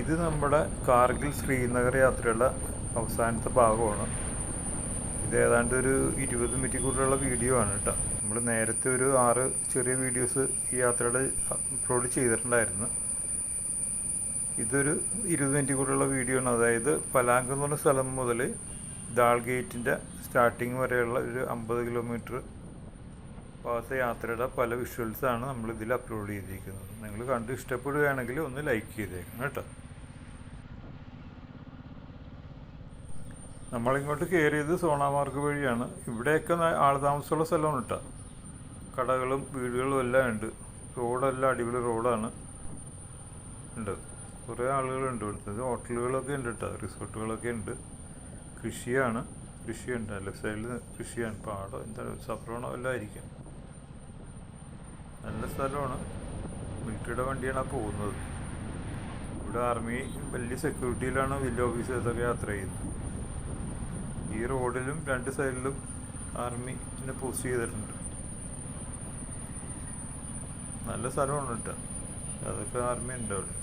ഇത് നമ്മുടെ കാർഗിൽ ശ്രീനഗർ യാത്രയുടെ അവസാനത്തെ ഭാഗമാണ്. ഇത് ഏതാണ്ട് ഒരു ഇരുപത് മിനിറ്റ് കൂടുതലുള്ള വീഡിയോ ആണ് കേട്ടോ. നമ്മൾ നേരത്തെ ഒരു ആറ് ചെറിയ വീഡിയോസ് ഈ യാത്രയുടെ അപ്ലോഡ് ചെയ്തിട്ടുണ്ടായിരുന്നു. ഇതൊരു ഇരുപത് മിനിറ്റ് കൂടുതലുള്ള വീഡിയോ ആണ്. അതായത് പലാങ്ക് എന്ന് പറഞ്ഞ സ്ഥലം മുതൽ ദാൾ ഗേറ്റിന്റെ സ്റ്റാർട്ടിങ് വരെയുള്ള ഒരു അമ്പത് കിലോമീറ്റർ ഭാഗത്തെ യാത്രയുടെ പല വിഷ്വൽസാണ് നമ്മൾ ഇതിൽ അപ്ലോഡ് ചെയ്തിരിക്കുന്നത്. നിങ്ങൾ കണ്ട് ഇഷ്ടപ്പെടുകയാണെങ്കിൽ ഒന്ന് ലൈക്ക് ചെയ്തേക്കണം കേട്ടോ. നമ്മളിങ്ങോട്ട് കയറിയത് സോണാമാർഗ് വഴിയാണ്. ഇവിടെയൊക്കെ ആൾ താമസമുള്ള സ്ഥലമാണ് കേട്ടോ കടകളും വീടുകളും എല്ലാം ഉണ്ട്. റോഡെല്ലാം അടിപൊളി റോഡാണ്. ഉണ്ട്. കുറേ ആളുകളുണ്ട് ഇവിടുത്തെ. ഹോട്ടലുകളൊക്കെ ഉണ്ട് കേട്ടോ റിസോർട്ടുകളൊക്കെ ഉണ്ട്. കൃഷിയാണ്. കൃഷിയുണ്ട്. ലെഫ്റ്റ് സൈഡിൽ കൃഷിയാണ്. പാടം എന്താ സഫ്രോണോ എല്ലാം ആയിരിക്കും. നല്ല സ്ഥലമാണ്. മിലിറ്ററിയുടെ വണ്ടിയാണ് പോകുന്നത്. ഇവിടെ ആർമി വലിയ സെക്യൂരിറ്റിയിലാണ് വലിയ ഓഫീസേഴ്സൊക്കെ യാത്ര ചെയ്യുന്നത്. ഈ റോഡിലും രണ്ട് സൈഡിലും ആർമിനെ പോസ്റ്റ് ചെയ്തിട്ടുണ്ട്. നല്ല സ്ഥലമാണ് കേട്ടോ. അതൊക്കെ ആർമി ഉണ്ട് അവിടെ.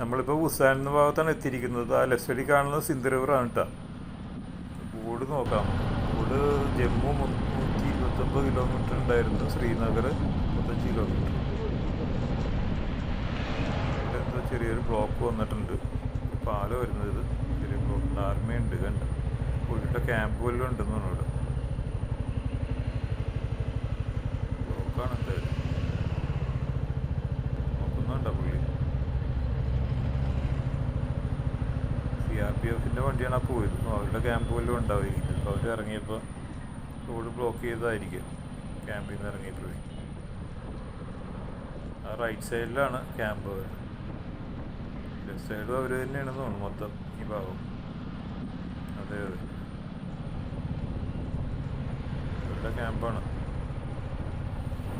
നമ്മളിപ്പോൾ ഉസാൻ എന്ന ഭാഗത്താണ് എത്തിയിരിക്കുന്നത്. ആ ലെഫ്റ്റ് സൈഡിൽ കാണുന്നത് സിന്ധ് കേട്ടോ. ബോർഡ് നോക്കാം. ബോർഡ് ജമ്മു മുന്നൂറ്റി ഇരുപത്തൊമ്പത് കിലോമീറ്റർ ഉണ്ടായിരുന്നു. ശ്രീനഗർ മുപ്പത്തഞ്ച് കിലോമീറ്റർ ചെറിയൊരു ബ്ലോക്ക് വന്നിട്ടുണ്ട്. പാലം വരുന്നത് ഇത്. ചെറിയ ബ്ലോക്ക് ആർമി ഉണ്ട് കണ്ട. പുള്ളിയുടെ ക്യാമ്പ് വല്ലതും ഉണ്ടെന്ന് പറഞ്ഞു ഇവിടെ. ബ്ലോക്കാണ് എന്തായാലും നോക്കുന്നുണ്ടോ പുള്ളി? സി ആർ പി എഫിന്റെ വണ്ടിയാണ് ആ പോയത്. അവരുടെ ക്യാമ്പ് വല്ലതും ഉണ്ടാവുമായിരിക്കും. അപ്പോൾ അവർ ഇറങ്ങിയപ്പോൾ റോഡ് ബ്ലോക്ക് ചെയ്തതായിരിക്കും. ക്യാമ്പിൽ നിന്ന് ഇറങ്ങിയപ്പോഴേ. ആ റൈറ്റ് സൈഡിലാണ് ക്യാമ്പ് വരുന്നത് ലെഫ്റ്റ് സൈഡും അവർ തന്നെയാണെന്ന് തോന്നുന്നു മൊത്തം ഈ ഭാഗം. അതെ അതെ. ഇവിടെ ക്യാമ്പാണ്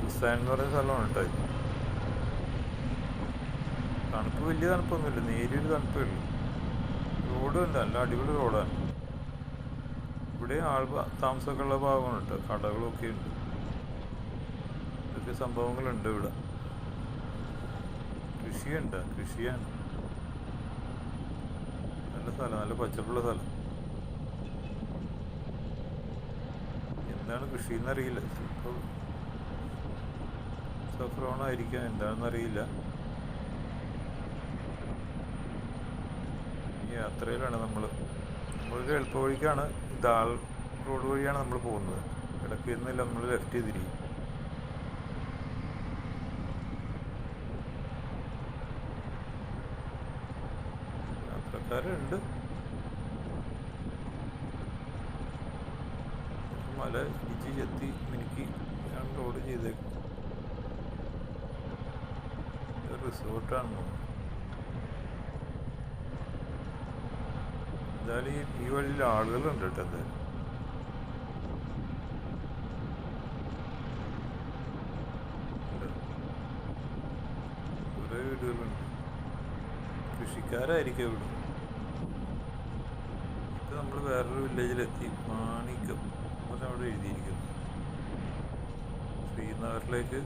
ഉസ്താൻ എന്ന് പറയുന്ന സ്ഥലമാണ് കേട്ടോ തണുപ്പ് വലിയ തണുപ്പൊന്നുമില്ല. നേരിയൊരു തണുപ്പേ ഉള്ളൂ. റോഡ് ഉണ്ട് നല്ല അടിപൊളി റോഡാണ് ഇവിടെ ആൾ താമസമൊക്കെ ഉള്ള ഭാഗമാണ് കേട്ടോ. കടകളൊക്കെ ഉണ്ട്. ഇതൊക്കെ സംഭവങ്ങളുണ്ട് ഇവിടെ. കൃഷിയുണ്ട് കൃഷിയാണ്. നല്ല സ്ഥലം നല്ല പച്ചപ്പുള്ള സ്ഥലം. എന്താണ് കൃഷി എന്നറിയില്ല ചിലപ്പോൾ സഫ്രോണായിരിക്കാം എന്താണെന്നറിയില്ല. യാത്രയിലാണ് നമ്മൾ നമ്മൾക്ക് എളുപ്പ വഴിക്കാണ് ദാൾ റോഡ് വഴിയാണ് നമ്മൾ പോകുന്നത്. ഇടയ്ക്ക് നിന്നില്ല നമ്മൾ ലെഫ്റ്റ് തിരിയും യാത്രക്കാരുണ്ട് മല ഇടിച്ച് ചെത്തി മിനുക്കി ഞാൻ റോഡ് ചെയ്തേക്കും. റിസോർട്ടാണ് എന്തായാലും ഈ ഈ വഴിയിൽ ആളുകളുണ്ട് കേട്ടോ എന്തായാലും. കുറേ വീടുകളുണ്ട്. കൃഷിക്കാരായിരിക്കും ഇവിടെ ഇപ്പം നമ്മൾ വേറൊരു വില്ലേജിലെത്തി മാണിക്കം എന്ന് അവിടെ എഴുതിയിരിക്കുന്നു. ശ്രീനഗറിലേക്ക്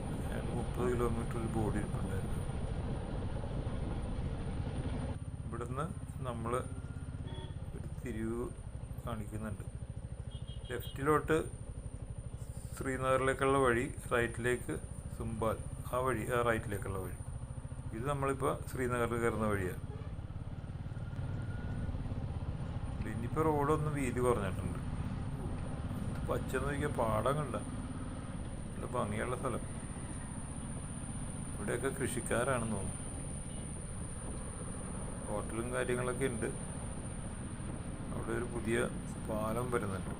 മുപ്പത് കിലോമീറ്റർ ഒരു ബോർഡ് ഉണ്ടായിരുന്നു. ഇവിടുന്ന് നമ്മൾ ഒരു തിരിവ് കാണിക്കുന്നുണ്ട്. ലെഫ്റ്റിലോട്ട് ശ്രീനഗറിലേക്കുള്ള വഴി റൈറ്റിലേക്ക് സുംബാൽ. ആ വഴി ആ റൈറ്റിലേക്കുള്ള വഴി. ഇത് നമ്മളിപ്പോൾ ശ്രീനഗറിൽ കയറുന്ന വഴിയാണ് ഇനിയിപ്പോൾ റോഡൊന്ന് വീതി കുറഞ്ഞിട്ടുണ്ട്. പച്ച നോക്കിയ പാടം കണ്ട നല്ല ഭംഗിയുള്ള സ്ഥലം. ഇവിടെയൊക്കെ കൃഷിക്കാരാണെന്ന് തോന്നുന്നു. ഹോട്ടലും കാര്യങ്ങളൊക്കെ ഉണ്ട്. അവിടെ ഒരു പുതിയ പാലം വരുന്നുണ്ട്.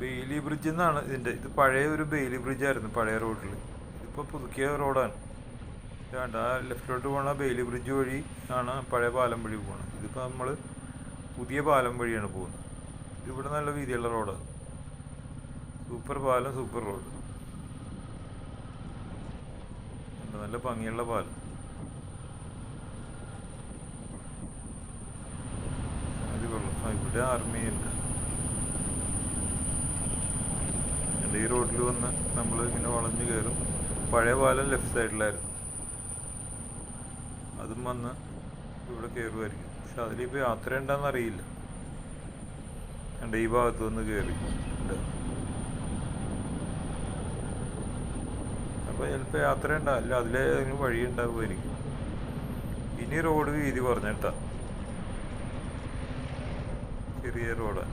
ബെയിലി ബ്രിഡ്ജ് എന്നാണ് ഇതിന്റെ ഇത് പഴയ ഒരു ബെയിലി ബ്രിഡ്ജ് ആയിരുന്നു പഴയ റോഡിൽ ഇതിപ്പോൾ പുതുക്കിയ റോഡാണ്. രണ്ട് ആ ലെഫ്റ്റിലോട്ട് പോകണ ബെയിലി ബ്രിഡ്ജ് വഴി ആണ് പഴയ പാലം വഴി പോകുന്നത് ഇതിപ്പോൾ നമ്മൾ പുതിയ പാലം വഴിയാണ് പോകുന്നത്. ഇതിവിടെ നല്ല വീതിയുള്ള റോഡ്. സൂപ്പർ പാലം സൂപ്പർ റോഡ്. നല്ല ഭംഗിയുള്ള പാലം. ഇവിടെ ആർമിയുണ്ട് ഈ റോഡിൽ വന്ന് നമ്മൾ ഇങ്ങനെ വളഞ്ഞു കയറും പഴയ പാലം ലെഫ്റ്റ് സൈഡിലായിരുന്നു അതും വന്ന് ഇവിടെ കയറുമായിരിക്കും പക്ഷെ അതിലിപ്പോൾ യാത്ര ഉണ്ടെന്ന് അറിയില്ല. കണ്ട ഈ ഭാഗത്ത് വന്ന് കയറി അപ്പൊ അപ്പോൾ ചിലപ്പോൾ യാത്ര ഉണ്ടാവില്ല അതിന് വഴി ഉണ്ടാവുമായിരിക്കും. ഇനി റോഡ് വീതി കുറഞ്ഞിട്ടാ. ചെറിയ റോഡ്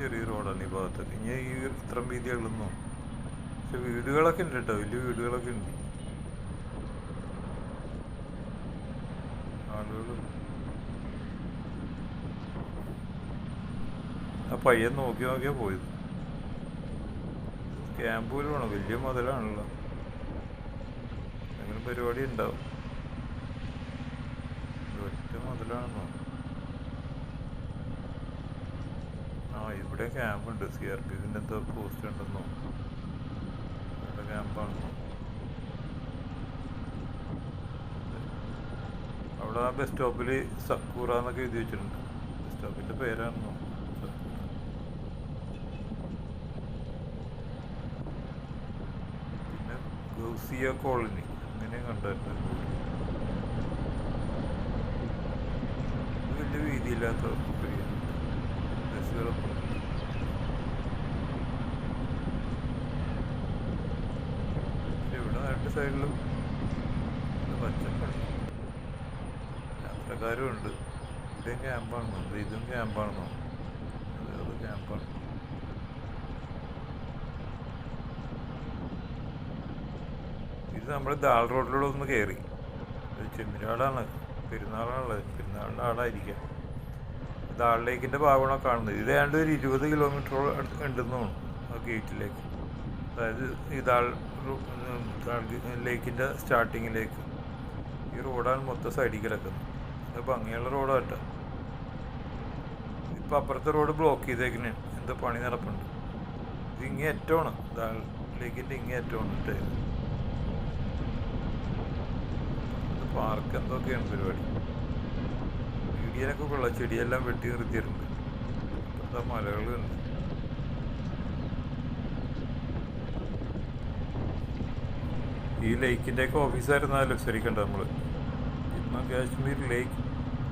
ചെറിയ റോഡാണ് ഈ ഭാഗത്തൊക്കെ. ഇനി ഈ ഇത്രയും വീതികളൊന്നും പക്ഷെ വീടുകളൊക്കെ ഉണ്ട് കേട്ടോ വലിയ വീടുകളൊക്കെ ഉണ്ട്. ആ പയ്യൻ നോക്കി നോക്കിയാ പോയത്. ക്യാമ്പ് വേണോ വലിയ മുതലാണല്ലോ. എന്തെങ്കിലും പരിപാടി ഉണ്ടാവും. ഒറ്റ മുതലാണെന്നോ? ആ ഇവിടെ ക്യാമ്പുണ്ട്. സി ആർ പി എന്തോ പോസ്റ്റ് ഉണ്ടെന്നോ? അവിടെ ആ ബസ് സ്റ്റോപ്പിൽ സക്കൂറ എന്നൊക്കെ എഴുതി വെച്ചിട്ടുണ്ട്. ബസ് സ്റ്റോപ്പിന്റെ പേരാണെന്നോ? പിന്നെ ഗൗസിയ കോളനി അങ്ങനെ കണ്ടായിരുന്നു വലിയ വീതിയില്ലാത്ത ബസ്സുകളൊക്കെ ഉണ്ട്. പക്ഷെ ഇവിടെ രണ്ട് സൈഡിലും നല്ല പച്ചപ്പുണ്ട് യാത്രക്കാരും ഉണ്ട് ഇതും ക്യാമ്പാണെന്നോ ഇത് ക്യാമ്പാണെന്നോ? അത് ക്യാമ്പാണ്. ഇത് നമ്മൾ ദാൾ റോഡിലൂടെ ഒന്ന് കയറി. ചെമ്മിനാടാണ്. പെരുന്നാളാണുള്ളത്. പെരുന്നാളിന്റെ ആളായിരിക്കാം ദാൾ ലേക്കിന്റെ ഭാഗമാണ് കാണുന്നത്. ഇത് ഏതാണ്ട് ഒരു ഇരുപത് കിലോമീറ്ററോളം ഉണ്ടെന്ന് തോന്നുന്നു. ആ ഗേറ്റിലേക്ക്. അതായത് ഈ ദാൾ ലേക്കിന്റെ സ്റ്റാർട്ടിങ്ങിലേക്ക്. ഈ റോഡാണ് മൊത്തം സൈഡിൽ കിടക്കുന്നത്. അത് ഭംഗിയുള്ള റോഡായിട്ട് ഇപ്പോൾ ഇപ്പം അപ്പുറത്തെ റോഡ് ബ്ലോക്ക് ചെയ്തേക്കണേ. എന്താ പണി നടപ്പുണ്ട്? ഇത് ഇങ്ങേ ഏറ്റവും ലേക്കിന്റെ ഇങ്ങേ ഏറ്റവും പാർക്ക് എന്തൊക്കെയാണ് പരിപാടി? വീടിയനൊക്കെ കൊള്ളാം. ചെടിയെല്ലാം വെട്ടി നിർത്തിയിട്ടുണ്ട്. അപ്പുറത്തെ മലകളുണ്ട് ഈ ലേക്കിന്റെയൊക്കെ ഓഫീസായിരുന്നു ശരിക്കണ്ട നമ്മൾ Jammu Kashmir lake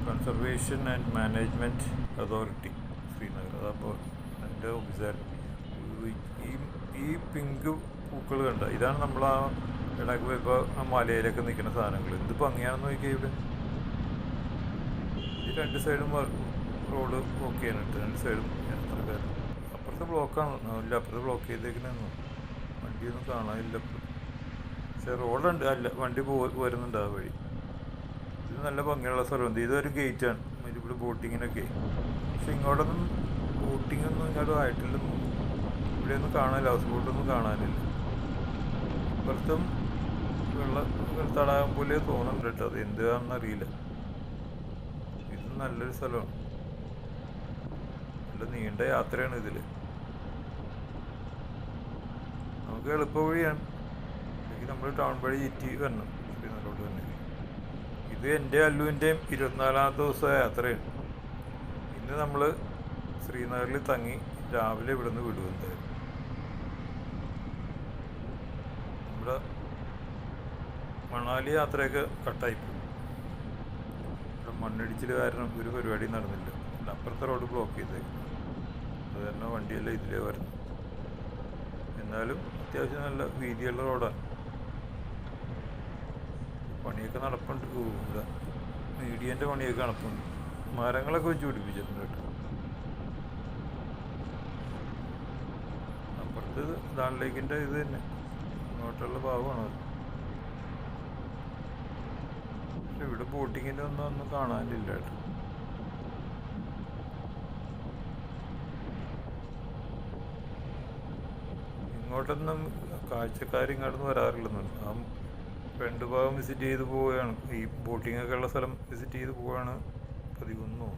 conservation and management authority Srinagar. അതപ്പോൾ എന്റെ ഓഫീസായിരുന്നു ഈ ഈ പിങ്ക് പൂക്കൾ കണ്ട ഇതാണ് നമ്മൾ ആ ഇടയ്ക്ക് പോയപ്പോൾ ആ മലയിലൊക്കെ നിൽക്കുന്ന സാധനങ്ങൾ എന്ത് ഭംഗിയാണെന്ന് നോക്കിയാൽ ഇവിടെ ഈ രണ്ട് സൈഡും റോഡ് ഓക്കെയാണ് കേട്ടോ രണ്ട് സൈഡും യാത്രക്കാർ അപ്പുറത്തെ ബ്ലോക്കാണ് ഇല്ല അപ്പുറത്തെ ബ്ലോക്ക് ചെയ്തേക്കുന്നു വണ്ടിയൊന്നും കാണാനില്ല. പക്ഷെ റോഡുണ്ട് അല്ല വണ്ടി പോ വരുന്നുണ്ട് ആ വഴി. ഇത് നല്ല ഭംഗിയുള്ള സ്ഥലമുണ്ട് ഇതൊരു ഗേറ്റാണ് ഇവിടെ ബോട്ടിങ്ങിനൊക്കെ. പക്ഷെ ഇങ്ങോട്ടൊന്നും ബോട്ടിങ്ങൊന്നും ഇങ്ങോട്ടും ആയിട്ടില്ലെന്നും. ഇവിടെയൊന്നും കാണാനില്ല. ഹൗസ് ബോട്ടൊന്നും കാണാനില്ല. ഇപ്പുറത്തും വെള്ള തടാകം പോലെ തോന്നുന്നുണ്ട് കേട്ടോ. അത് എന്താണെന്ന് അറിയില്ല. ഇത് നല്ലൊരു സ്ഥലമാണ്. നല്ല നീണ്ട യാത്രയാണ് ഇതിൽ നമുക്ക് എളുപ്പ വഴിയാണ് അല്ലെങ്കിൽ നമ്മൾ ടൗൺ വഴി ചുറ്റി വരണം. ശ്രീനഗറോട്ട് തന്നെ. ഇത് എന്റെ അല്ലുവിന്റെയും ഇരുപത്തിനാലാമത്തെ ദിവസം യാത്രയാണ്. ഇന്ന് നമ്മൾ ശ്രീനഗറിൽ തങ്ങി രാവിലെ ഇവിടുന്ന് വിടും എന്തായാലും. നമ്മുടെ മണാലി യാത്രയൊക്കെ കട്ടായിപ്പോയി ഇവിടെ മണ്ണിടിച്ചിൽ കാരണം ഒരു പരിപാടി നടന്നില്ല. അപ്പുറത്തെ റോഡ് ബ്ലോക്ക് ചെയ്തേക്കും അത് കാരണം വണ്ടിയെല്ലാം ഇതിലേ വരുന്നു. എന്നാലും അത്യാവശ്യം നല്ല വീതിയുള്ള റോഡാണ്. പണിയൊക്കെ നടപ്പുണ്ട്. ഇവിടെ മീഡിയന്റെ പണിയൊക്കെ നടപ്പുണ്ട്. മരങ്ങളൊക്കെ വെച്ച് പിടിപ്പിച്ചിട്ടുണ്ട് കേട്ടോ. അപ്പുറത്ത് ദാളിലേക്കിന്റെ ഇത് തന്നെ. അങ്ങോട്ടുള്ള ഭാഗമാണ് പക്ഷെ ഇവിടെ ബോട്ടിങ്ങിന്റെ ഒന്നും ഒന്നും കാണാനില്ല കേട്ടോ. ഇങ്ങോട്ടൊന്നും കാഴ്ചക്കാർ ഇങ്ങോട്ടൊന്നും വരാറില്ലെന്ന് ആ രണ്ട് ഭാഗം വിസിറ്റ് ചെയ്ത് പോവുകയാണ്. ഈ ബോട്ടിംഗ് ഒക്കെ ഉള്ള സ്ഥലം വിസിറ്റ് ചെയ്ത് പോവുകയാണ് പതിവുന്നു.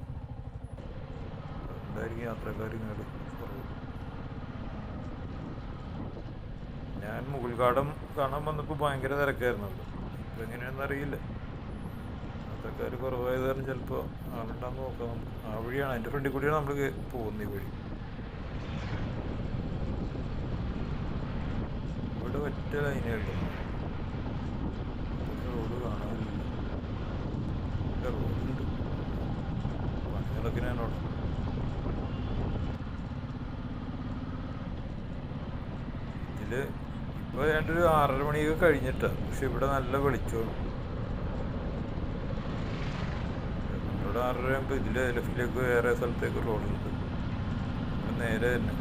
എന്തായിരിക്കും യാത്രക്കാർ ഞാൻ മുകൾഘാടം കാണാൻ വന്നപ്പോൾ ഭയങ്കര തിരക്കായിരുന്നു ഇപ്പം എങ്ങനെയാണെന്ന് അറിയില്ല. യാത്രക്കാർ കുറവായത് കാരണം ചിലപ്പോൾ ആളുണ്ടാന്ന് നോക്കാം. ആ വഴിയാണ്. അതിന്റെ ഫ്രണ്ടിൽ കൂടിയാണ് നമ്മൾ പോകുന്നത് ഈ വഴി. ഇവിടെ ഒറ്റ ലൈനേ ഉള്ളൂ റോഡ് കാണാനില്ല ഇവിടെ റോഡുണ്ട് പണി നടക്കുന്നതാണ് അവിടെ ഇതിൽ ഇപ്പൊ ഏതാണ്ട് ആറര മണിയൊക്കെ കഴിഞ്ഞിട്ട്. പക്ഷെ ഇവിടെ നല്ല വെളിച്ചോളൂ ഇവിടെ ആറര ആകുമ്പോൾ ഇതിലെ ലെഫ്റ്റിലേക്ക് വേറെ സ്ഥലത്തേക്ക് റോഡുണ്ട്. ഇവിടെ നേരെ തന്നെ.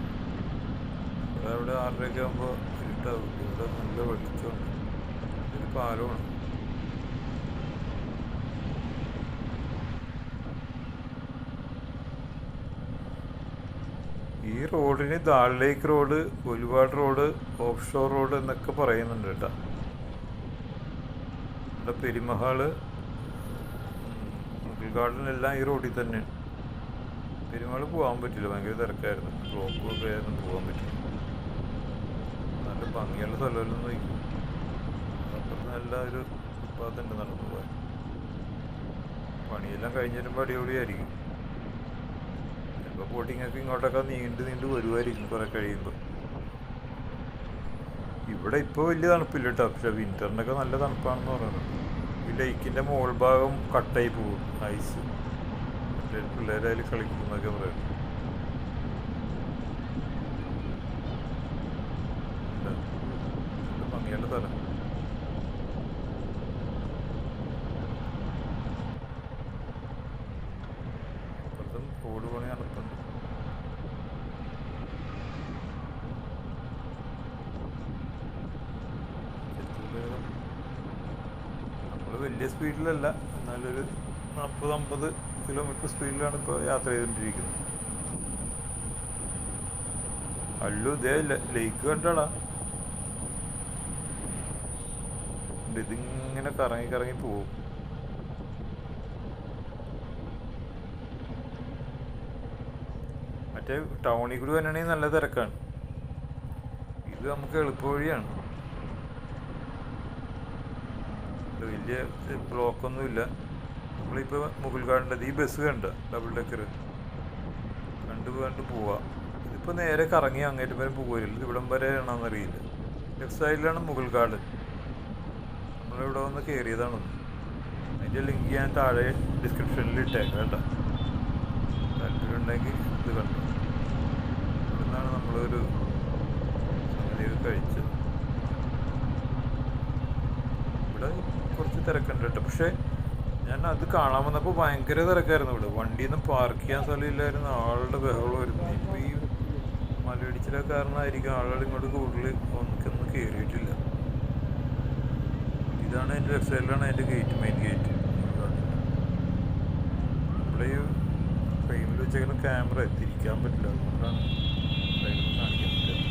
ഇവിടെ അവിടെ ആറരയൊക്കെ ആകുമ്പോൾ ഇരുട്ടാവും. ഇവിടെ നല്ല വെളിച്ചമുണ്ട് ഇതൊരു പാലമാണ് ഈ റോഡിന് ദാൾ ലേക്ക് റോഡ് ഒരുപാട് റോഡ് ഓഫ് ഷോർ റോഡ് എന്നൊക്കെ പറയുന്നുണ്ട് കേട്ടോ. ഇവിടെ പെരുമഹാൾ മുഗൾ ഗാർഡൻ എല്ലാം ഈ റോഡിൽ തന്നെ. പെരുമാൾ പോകാൻ പറ്റില്ല. ഭയങ്കര തിരക്കായിരുന്നു. ബ്ലോക്ക് ഒക്കെ ആയിരുന്നു പോകാൻ പറ്റില്ല. നല്ല ഭംഗിയുള്ള സ്ഥലമല്ലെന്ന് നോക്കി നല്ല ഒരു ഫുട്പാത്തുണ്ട് നടന്നു പോകാൻ. പണിയെല്ലാം കഴിഞ്ഞ് വരുമ്പോൾ അടിപൊളിയായിരിക്കും. ചിലപ്പോൾ ബോട്ടിങ്ങൊക്കെ ഇങ്ങോട്ടൊക്കെ നീണ്ട് നീണ്ട് വരുമായിരിക്കും കുറെ കഴിയുമ്പോൾ ഇവിടെ ഇപ്പോൾ വലിയ തണുപ്പില്ല കേട്ടോ പക്ഷെ വിന്ററിനൊക്കെ നല്ല തണുപ്പാണെന്ന് പറയുന്നത് ഈ ലൈക്കിന്റെ മോൾ ഭാഗം കട്ടായി പോകും ഐസ് പിള്ളേരായാലും കളിക്കുന്നൊക്കെ പറയും എന്താ? നല്ല ഭംഗിയുള്ള സ്ഥലം അപ്പുറത്തും റോഡ് പണി നടത്തുന്നുണ്ട് നമ്മൾ വലിയ സ്പീഡിലല്ല. എന്നാലൊരു നാൽപ്പത് അമ്പത് കിലോമീറ്റർ സ്പീഡിലാണ് ഇപ്പോൾ യാത്ര ചെയ്തുകൊണ്ടിരിക്കുന്നത് അല്ലു ഇതേ ലേക്ക് കണ്ടടാ. ഇതിങ്ങനെ കറങ്ങി കറങ്ങി പോവും. മറ്റേ ടൗണിൽ കൂടി വരണമെങ്കിൽ നല്ല തിരക്കാണ്. ഇത് നമുക്ക് എളുപ്പവഴിയാണ്. ഇത് വലിയ ബ്ലോക്കൊന്നുമില്ല. നമ്മളിപ്പോൾ മുഗൾ കാണേണ്ടത് ഈ ബസ് കണ്ട ഡബിൾ ഡെക്കർ കണ്ടു കണ്ട് പോവാം. ഇതിപ്പോൾ നേരെ കറങ്ങി അങ്ങേറ്റം വരെ പോകരുത് ഇവിടം വരെ ആണെന്നറിയില്ല. ലെഫ്റ്റ് സൈഡിലാണ് മുഗൾ കാട്. നമ്മളിവിടെ വന്ന് കയറിയതാണ് അതിന്റെ ലിങ്ക് ഞാൻ താഴെ ഡിസ്ക്രിപ്ഷനിൽ ഇട്ടേക്കാം കേട്ടോ. താല്പര്യം ഉണ്ടെങ്കിൽ ഇത് കണ്ടു? ഇവിടുന്നാണ് നമ്മളൊരു കഴിച്ചത് ഇവിടെ കുറച്ച് തിരക്കുണ്ട് കേട്ടോ പക്ഷേ ഞാൻ അത് കാണാൻ വന്നപ്പോൾ ഭയങ്കര തിരക്കായിരുന്നു ഇവിടെ. വണ്ടിയിൽ നിന്ന് പാർക്ക് ചെയ്യാൻ സ്ഥലമില്ലായിരുന്നു. ആളുടെ ബഹളമായിരുന്നു ഇപ്പോൾ ഈ മലയിടിച്ചിലൊക്കെ കാരണമായിരിക്കും ആളുകൾ ഇങ്ങോട്ട് കൂടുതൽ ഒന്നിക്കൊന്നും കയറിയിട്ടില്ല ഇതാണ് എന്റെ ലെഫ്റ്റ് അതിന്റെ ഗേറ്റ് മെയിൻ ഗേറ്റ് ഇവിടെ ഈ ഫ്രെയിമിൽ വെച്ചേക്കുന്ന ക്യാമറ തിരിക്കാൻ പറ്റില്ല. അതുകൊണ്ടാണ് ഫ്രെയിമിൽ കാണിക്കാൻ പറ്റില്ല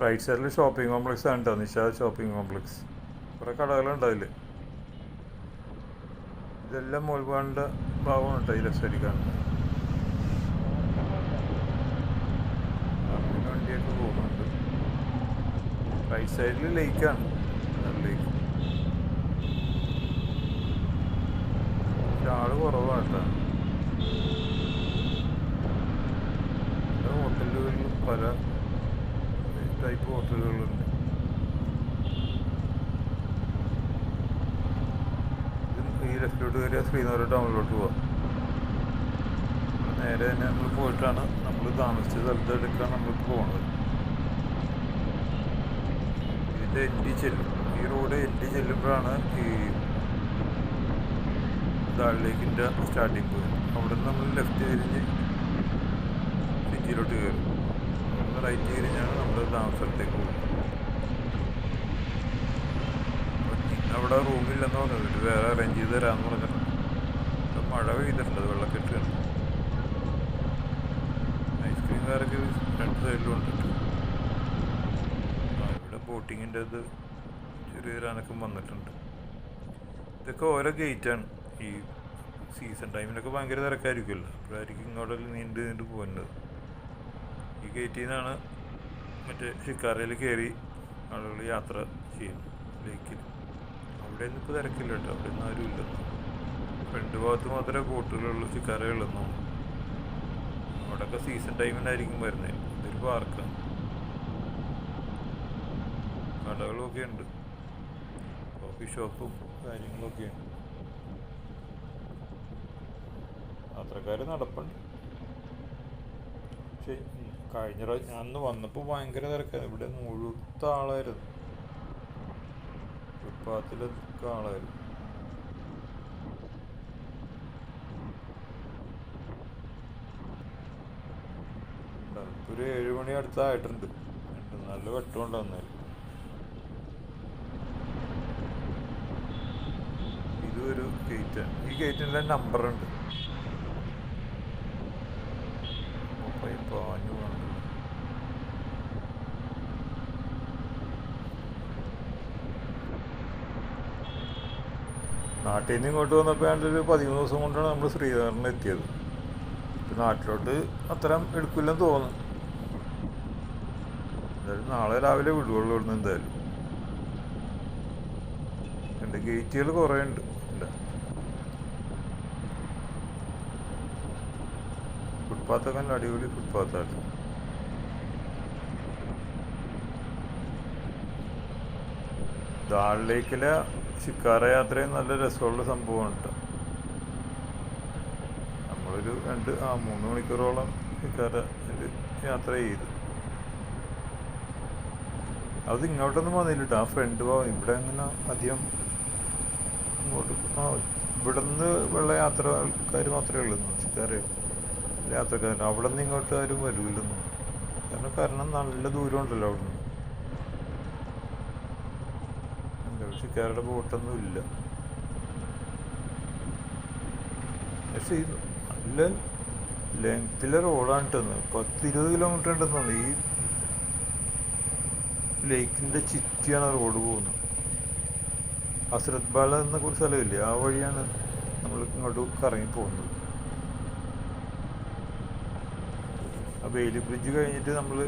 റൈറ്റ് സൈഡിൽ ഷോപ്പിംഗ് കോംപ്ലക്സ് ആണ് കേട്ടോ നിഷാദ് ഷോപ്പിംഗ് കോംപ്ലക്സ് കുറേ കടകളുണ്ട് അതിൽ ഇതെല്ലാം മോൾബാണിന്റെ ഭാഗമാണ് കേട്ടോ ഈ ലെഫ്റ്റ് സൈഡിൽ വണ്ടിയൊക്കെ പോകുന്നുണ്ട്. റൈറ്റ് സൈഡിൽ ലേക്കാണ് ലേക്ക് ആൾ കുറവാണ് കേട്ടോ ഹോട്ടലുകളിൽ പല ടൈപ്പ് ഹോട്ടലുകളുണ്ട് ഇത് ഈ ലെഫ്റ്റിലോട്ട് കയറിയാൽ ശ്രീനഗർ ടൗണിലോട്ട് പോവാം നേരെ തന്നെ നമ്മൾ പോയിട്ടാണ് നമ്മൾ താമസിച്ച സ്ഥലത്ത് എടുക്കാൻ നമ്മൾ പോകുന്നത് ഇതിന്റെ എൻഡി ചെല്ലും ഈ റോഡ് എൻഡി ചെല്ലുമ്പോഴാണ് ഈ താഴിലേക്കിന്റെ സ്റ്റാർട്ടിങ് പോയി അവിടെ നിന്ന് നമ്മൾ ലെഫ്റ്റ് തിരിഞ്ഞ് സിറ്റിയിലോട്ട് കയറും റൈറ്റ് തിരിഞ്ഞാണ് നമ്മുടെ താമസത്തേക്ക് പോകുന്നത് അവിടെ റൂമില്ലെന്ന് പറഞ്ഞു. ഇത് വേറെ അറേഞ്ച് ചെയ്ത് തരാമെന്ന് പറഞ്ഞിട്ടുണ്ട് ഇവിടെ മഴ പെയ്തിട്ടുണ്ട്. വെള്ളം വെള്ളക്കെട്ട് ഉണ്ട് ഐസ്ക്രീം കാരൊക്കെ രണ്ട് സൈഡിലും ഉണ്ട്. ഇവിടെ ബോട്ടിങ്ങിന്റെ ഇത് ചെറിയൊരു അനക്കം വന്നിട്ടുണ്ട്. ഇതൊക്കെ ഓരോ ഗേറ്റാണ് ഈ സീസൺ ടൈമിലൊക്കെ ഭയങ്കര തിരക്കായിരിക്കുമല്ലോ. അപ്പോഴായിരിക്കും ഇങ്ങോട്ടൊക്കെ നീണ്ട് നീണ്ട് പോകുന്നത് ഈ ഗേറ്റിൽ നിന്നാണ് മറ്റേ ഷിക്കാറയിൽ കയറി ആളുകൾ യാത്ര ചെയ്യും. ലേക്കിൽ അവിടെ നിന്ന് ഇപ്പോൾ തിരക്കില്ല കേട്ടോ. അവിടെ ഒന്നും ആരും ഇല്ലെന്നു ഫ്രണ്ട് ഭാഗത്ത് മാത്രമേ ബോട്ടുകളുള്ളൂ ഷിക്കാറയുള്ളൂ അവിടെയൊക്കെ സീസൺ ടൈമിനായിരിക്കും വരുന്നത് ഇതൊരു പാർക്കാണ് കടകളൊക്കെ ഉണ്ട്. കോഫി ഷോപ്പും കാര്യങ്ങളൊക്കെ ഉണ്ട്. യാത്രക്കാർ നടപ്പുണ്ട്. പക്ഷെ കഴിഞ്ഞ പ്രാവശ്യം അന്ന് വന്നപ്പോൾ ഭയങ്കര തിരക്കായിരുന്നു ഇവിടെ മുഴുത്ത ആളായിരുന്നു. ഫുട്പാത്തിലൊക്കെ ആളായിരുന്നു. ഒരു ഏഴ് മണി അടുത്തായിട്ടുണ്ട്. നല്ല വെട്ടമുണ്ട് വന്നാൽ ഇതൊരു ഗേറ്റ് ഈ ഗേറ്റിന്റെ നമ്പർ ഉണ്ട്. മുപ്പത് പാഞ്ഞു നാട്ടിൽ നിന്ന് ഇങ്ങോട്ട് വന്നപ്പോൾ ഏതാണ്ട് ഒരു പതിമൂന്ന് ദിവസം കൊണ്ടാണ് നമ്മൾ ശ്രീധരനെ എത്തിയത്. ഇപ്പം നാട്ടിലോട്ട് അത്തരം എടുക്കില്ലെന്ന് തോന്നുന്നു. എന്തായാലും നാളെ രാവിലെ വിടുകയുള്ളൂ ഇവിടുന്ന് എന്തായാലും. എന്റെ ഗേറ്റുകൾ കുറേ ഉണ്ട്. ഫുട്പാത്തൊക്കെ നല്ല അടിപൊളി ഫുട്പാത്താണ്. ദാൾ ലേക്കിലെ ശിക്കാര യാത്രയും നല്ല രസമുള്ള സംഭവമാണ് കേട്ടോ നമ്മളൊരു രണ്ട് ആ മൂന്ന് മണിക്കൂറോളം ശിക്കാര യാത്ര ചെയ്തു. അത് ഇങ്ങോട്ടൊന്നും വന്നില്ല കേട്ടോ ആ ഫ്രണ്ട് ഭാഗം ഇവിടെ അങ്ങനെ അധികം ഇങ്ങോട്ട് ആ ഇവിടുന്ന് ഉള്ള യാത്രക്കാർ മാത്രമേ ഉള്ളൂ ശിക്കാര യാത്രക്കാർ അവിടെ നിന്ന് ഇങ്ങോട്ട് ആരും വരില്ലെന്നു? കാരണം കാരണം നല്ല ദൂരം ഉണ്ടല്ലോ അവിടെ നിന്ന് ഷിക്കാരുടെ ബോട്ടൊന്നും ഇല്ല. പക്ഷെ നല്ല ലെങ്ത്തിലെ റോഡാണ് ഇട്ടെന്ന് പത്ത് ഇരുപത് കിലോമീറ്റർ ഉണ്ടെന്ന് തോന്നുന്നു ഈ ലേക്കിന്റെ ചുറ്റിയാണ് റോഡ് പോകുന്നത്. ഹസ്രത് ബാല എന്ന കുറച്ച് സ്ഥലമില്ലേ? ആ വഴിയാണ് നമ്മൾ ഇങ്ങോട്ട് കറങ്ങി പോകുന്നത്. ആ ബെയിലി ബ്രിഡ്ജ് കഴിഞ്ഞിട്ട് നമ്മൾ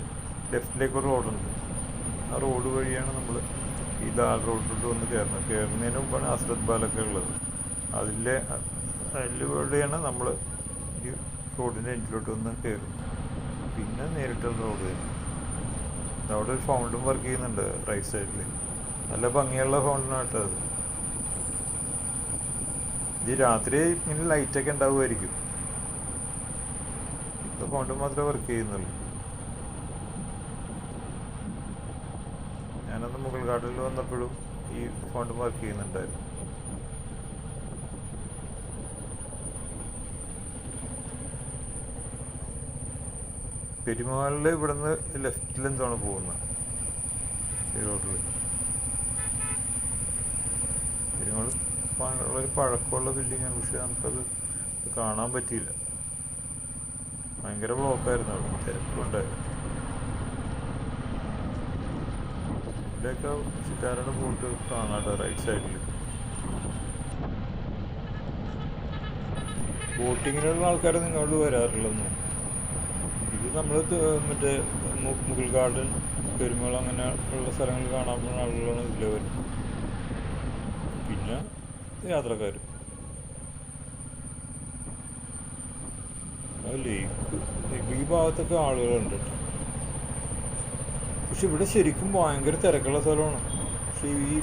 ലെഫ്റ്റിലേക്ക് ഒരു റോഡുണ്ട് ആ റോഡ് വഴിയാണ് നമ്മൾ ഈ ദാൽ റോഡിലോട്ട് വന്ന് കയറണം. കയറുന്നതിന് മുമ്പാണ് ഹസ്രത് ബാലൊക്കെ ഉള്ളത്. അതിലെ അതിലൂടെയാണ് നമ്മൾ ഈ റോഡിന്റെ എൻഡിലോട്ട് വന്ന് കയറുന്നത്. പിന്നെ നേരിട്ടുള്ള റോഡ് തന്നെ. അവിടെ ഒരു ഫൗണ്ടൻ വർക്ക് ചെയ്യുന്നുണ്ട് റൈറ്റ് സൈഡിൽ നല്ല ഭംഗിയുള്ള ഫൗണ്ടനാണ് കേട്ടോ അത്. ഇത് രാത്രി ഇങ്ങനെ ലൈറ്റൊക്കെ ഉണ്ടാവുമായിരിക്കും. ഇപ്പോൾ ഫൗണ്ടൻ മാത്രമേ വർക്ക് ചെയ്യുന്നുള്ളൂ. ഞാനന്ന് മുകൾ കാട്ടിൽ വന്നപ്പോഴും ഈ ഫോണ്ട് വർക്ക് ചെയ്യുന്നുണ്ടായിരുന്നു. പെരുമാളിൽ ഇവിടുന്ന് ലെഫ്റ്റിൽ എന്താണ് പോകുന്നത്? റോഡിൽ പെരുമാൾ വളരെ പഴക്കമുള്ള ബിൽഡിങ്ങാണ് പക്ഷെ നമുക്കത് കാണാൻ പറ്റിയില്ല. ഭയങ്കര ബ്ലോക്കായിരുന്നു അവിടെ. തിരക്കുണ്ടായിരുന്നു. ഇവിടെയൊക്കെ ശിക്കാരുടെ ബോട്ട് കാണാട്ടോ റൈറ്റ് സൈഡിൽ ബോട്ടിങ്ങിനുള്ള ആൾക്കാർ നിങ്ങളോട് വരാറില്ലെന്നു ഇത് നമ്മൾ മറ്റേ മുഗൾ ഗാർഡൻ പെരുമാൾ അങ്ങനെ ഉള്ള സ്ഥലങ്ങൾ കാണാൻ പോകുന്ന ആളുകളാണ് ഇതിൽ വരുന്നത് പിന്നെ യാത്രക്കാർ ലേക്ക് ഈ ഭാഗത്തൊക്കെ ആളുകളുണ്ട് കേട്ടോ. പക്ഷെ ഇവിടെ ശരിക്കും ഭയങ്കര തിരക്കുള്ള സ്ഥലമാണ്. പക്ഷെ ഈ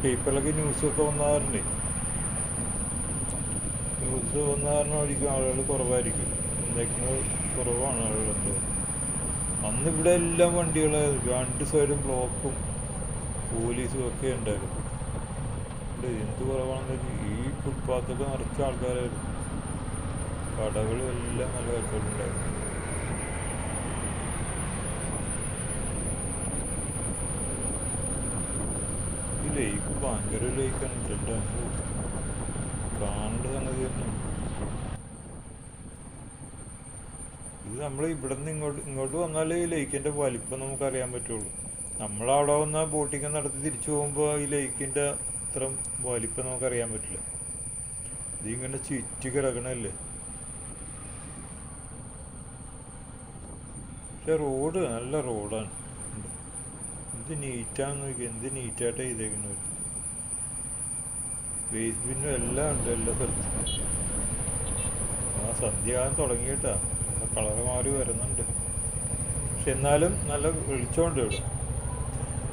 പേപ്പറിലൊക്കെ ന്യൂസൊക്കെ വന്ന കാരണേ ന്യൂസ് വന്ന കാരണം ആയിരിക്കും ആളുകൾ കുറവായിരിക്കും. എന്തൊക്കെ കുറവാണ് ആളുകളുണ്ട് അന്ന് ഇവിടെ എല്ലാം വണ്ടികളായിരുന്നു രണ്ട് സൈഡും ബ്ലോക്കും പോലീസും ഒക്കെ ഉണ്ടായിരുന്നു. ഇവിടെ എന്ത് കുറവാണെന്ന് ഈ ഫുട്പാത്തൊക്കെ നിറച്ച ആൾക്കാരായിരുന്നു. കടകളും എല്ലാം നല്ല കച്ചവടമുണ്ടായിരുന്നു ലേക്ക് ഭയങ്കര. കാണേണ്ട സംഗതി ഇത് നമ്മൾ ഇവിടെ നിന്ന് ഇങ്ങോട്ട് ഇങ്ങോട്ട് വന്നാലേ ഈ ലൈക്കിന്റെ വലിപ്പം നമുക്ക് അറിയാൻ പറ്റുള്ളൂ. നമ്മൾ അവിടെ വന്ന ബോട്ടിങ് നടത്തി തിരിച്ചു പോകുമ്പോൾ ഈ ലൈക്കിന്റെ അത്ര വലിപ്പം നമുക്ക് അറിയാൻ പറ്റില്ല. ഇതിങ്ങനെ ചുറ്റി കിടക്കണല്ലേ പക്ഷെ റോഡ് നല്ല റോഡാണ് എന്ത് നീറ്റാന്ന് നോക്കി എന്ത് നീറ്റായിട്ട് ചെയ്തേക്കുന്നു വേസ്റ്റ് ബിന്നും എല്ലാം ഉണ്ട് എല്ലാ സ്ഥലത്തും. ആ സന്ധ്യകാലം തുടങ്ങിയിട്ടാ കളറ് മാറി വരുന്നുണ്ട്. പക്ഷെ എന്നാലും നല്ല വെളിച്ചമുണ്ട് ഇവിടെ.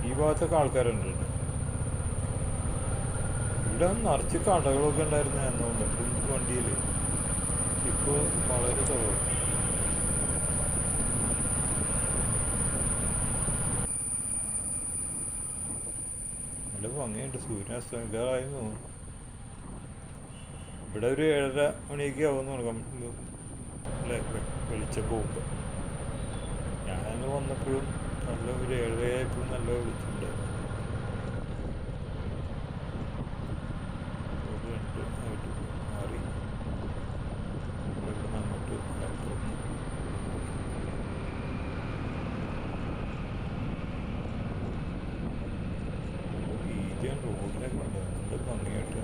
ഈ ഭാഗത്തൊക്കെ ആൾക്കാരുണ്ട് ഇവിടെ. നിറച്ച് കടകളൊക്കെ ഉണ്ടായിരുന്നു എന്നുകൊണ്ട് വണ്ടിയിൽ ഇപ്പോൾ വളരെ കുറവ്. സൂര്യൻ അസ്തമിക്കാറായെന്ന് തോന്നുന്നു ഇവിടെ ഒരു ഏഴര മണിയൊക്കെ ആവുമെന്ന് തുടങ്ങാം അല്ലേ? വെളിച്ചം പോകുമ്പോൾ ഞാൻ വന്നപ്പോഴും നല്ല ഒരു ഏഴരയായപ്പോഴും നല്ല വെളിച്ചമുണ്ടായിരുന്നു ഒരു രണ്ട് ആയിട്ട് മാറി ഇവിടെ നിന്ന് അങ്ങോട്ട് അപ്പുറം വീതിയും റോഡിലൊക്കെ ഉണ്ട് നല്ല ഭംഗിയായിട്ട്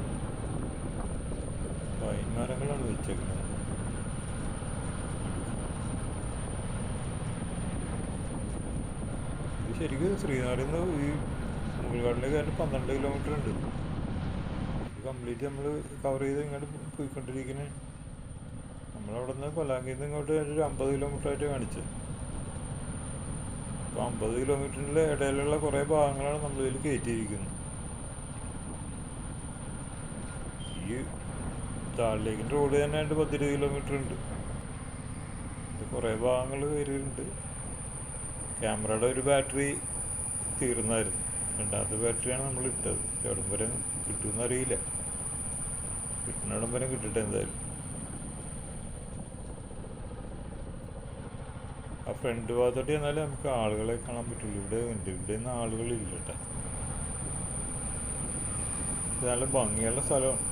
പൈൻ മരങ്ങളാണ് വെച്ചേക്കുന്നത് ഇത് ശരിക്കും ശ്രീനാടിൽ നിന്ന് ഈ മുകളിലേക്ക് ആയിട്ട് പന്ത്രണ്ട് കിലോമീറ്റർ ഉണ്ട്. കംപ്ലീറ്റ് നമ്മൾ കവർ ചെയ്ത് ഇങ്ങോട്ട് പോയിക്കൊണ്ടിരിക്കുന്നത് നമ്മളവിടെ നിന്ന് നിന്ന് ഇങ്ങോട്ട് ഒരു അമ്പത് കിലോമീറ്റർ ആയിട്ട് കാണിച്ചത് അപ്പോൾ അമ്പത് കിലോമീറ്ററിന്റെ ഇടയിലുള്ള കുറേ ഭാഗങ്ങളാണ് നമ്മൾ ഇതിൽ കയറ്റിയിരിക്കുന്നത്. ഈ താഴിലേക്കിന്റെ റോഡ് തന്നെ ആയിട്ട് പത്തിരുപത് കിലോമീറ്റർ ഉണ്ട്. കുറേ ഭാഗങ്ങൾ കയറിയിട്ടുണ്ട്. ക്യാമറയുടെ ഒരു ബാറ്ററി തീർന്നായിരുന്നു. രണ്ടാമത്തെ ബാറ്ററിയാണ് നമ്മൾ ഇട്ടത്. എവിടം വരെ കിട്ടുമെന്ന് അറിയില്ല. കിട്ടുന്നിടം വരെ കിട്ടട്ടെ എന്തായാലും. ആ ഫ്രണ്ട് ഭാഗത്തോട്ട് ചെന്നാലേ നമുക്ക് ആളുകളെ കാണാൻ പറ്റുള്ളൂ. ഇവിടെ ഉണ്ട്. ഇവിടെ ഒന്നും ആളുകളില്ല കേട്ടോ നല്ല ഭംഗിയുള്ള സ്ഥലമാണ്?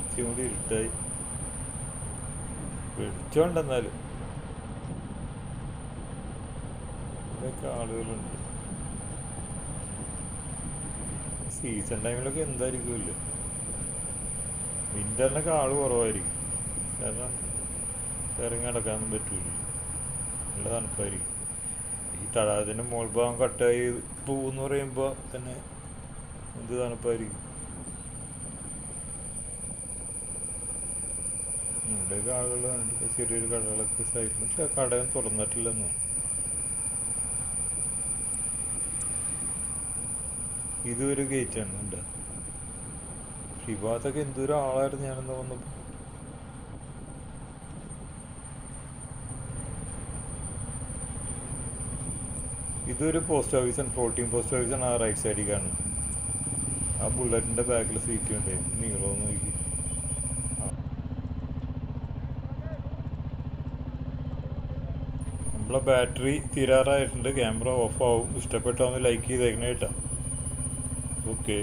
ഇച്ചിരി കൂടി ഇരുട്ടായി. ഇവിടെയൊക്കെ ആളുകളുണ്ട്. സീസൺ ടൈമിലൊക്കെ എന്തായിരിക്കുമല്ലോ വിന്ററിനൊക്കെ ആൾ കുറവായിരിക്കും. കാരണം ഇറങ്ങി നടക്കാനൊന്നും പറ്റൂല. നല്ല തണുപ്പായിരിക്കും. ഈ തടാകത്തിന്റെ മുകൾ ഭാഗം കട്ടായി പോകുമെന്ന് പറയുമ്പോൾ തന്നെ എന്ത് തണുപ്പായിരിക്കും? ഇവിടെയൊക്കെ ആളുകൾ ഇപ്പൊ ചെറിയൊരു കടകളൊക്കെ സൈഡിൽ പക്ഷെ കടയും തുറന്നിട്ടില്ലെന്ന്. ഇതൊരു ഗേറ്റാണ് ഉണ്ട് ഈ ഭാഗത്തൊക്കെ എന്തൊരു ആളായിരുന്നു ഞാനെന്ന് വന്നപ്പോൾ ഇതൊരു പോസ്റ്റ് ഓഫീസ് ആണ് ഫോർട്ടീൻ പോസ്റ്റ് ഓഫീസ് ആണ് ആ റൈറ്റ് സൈഡിൽ കാണുന്നത്. ആ ബുള്ളറ്റിന്റെ ബാക്കിൽ സീറ്റ് ഉണ്ട്. നീളമൊന്നും നോക്കി നമ്മളെ ബാറ്ററി തീരാറായിട്ടുണ്ട്. ക്യാമറ ഓഫ് ആവും. ഇഷ്ടപ്പെട്ടാന്ന് ലൈക്ക് ചെയ്തേക്കണേ കേട്ടോ. ഓക്കെ